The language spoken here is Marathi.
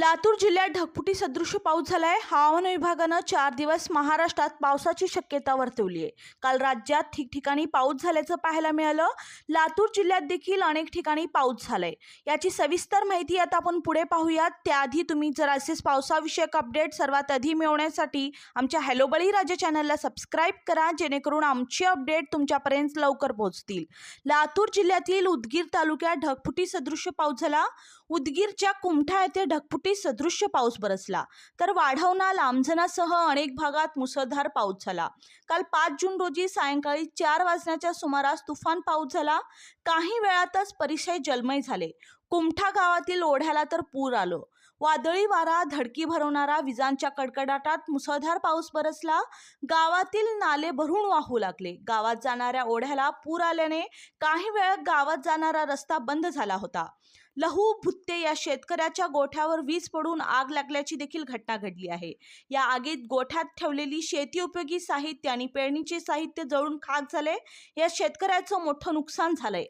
लातूर जिल्ह्यात ढगफुटी सदृश पाऊस झालाय. हवामान विभागानं चार दिवस महाराष्ट्रात पावसाची शक्यता वर्तवली आहे काल राज्यात ठिकठिकाणी पाऊस झाल्याचं पाहायला मिळालं. लातूर जिल्ह्यात देखील अनेक ठिकाणी पाऊस झालाय. याची सविस्तर माहिती आता आपण पुढे पाहूयात. त्याआधी तुम्ही जर असेच पावसाविषयक अपडेट सर्वात आधी मिळवण्यासाठी आमच्या हॅलो बळी राजा चॅनलला सबस्क्राईब करा जेणेकरून आमचे अपडेट तुमच्यापर्यंत लवकर पोहोचतील. लातूर जिल्ह्यातील उदगीर तालुक्यात ढगफुटी सदृश पाऊस झाला. उदगीरच्या कुमठा येथे ढगफुटी सदृश्य पाऊस बरसला तर वाढवणा लांबझणासह अनेक भागात मुसळधार पाऊस झाला. काल पाच जून रोजी सायंकाळी चार वाजण्याच्या सुमारास तुफान पाऊस झाला. काही वेळातच परिसर जलमय झाले. कुमठा गावातील ओढ्याला तर पूर आलो. वादळी वारा धडकी भरवणारा विजांच्या कडकडाटात मुसळधार पाऊस बरसला गावातील नाले भरून वाहू लागले. गावात जाणाऱ्या ओढ्याला पूर आल्याने काही वेळ गावात जाणारा रस्ता बंद झाला होता. लहू भुत्ते या शेतकऱ्याच्या गोठ्यावर वीज पडून आग लागल्याची देखील घटना घडली आहे. या आगीत गोठ्यात ठेवलेली शेती उपयोगी साहित्य आणि पेरणीचे साहित्य जळून खाक झाले. या शेतकऱ्याचं मोठं नुकसान झालंय.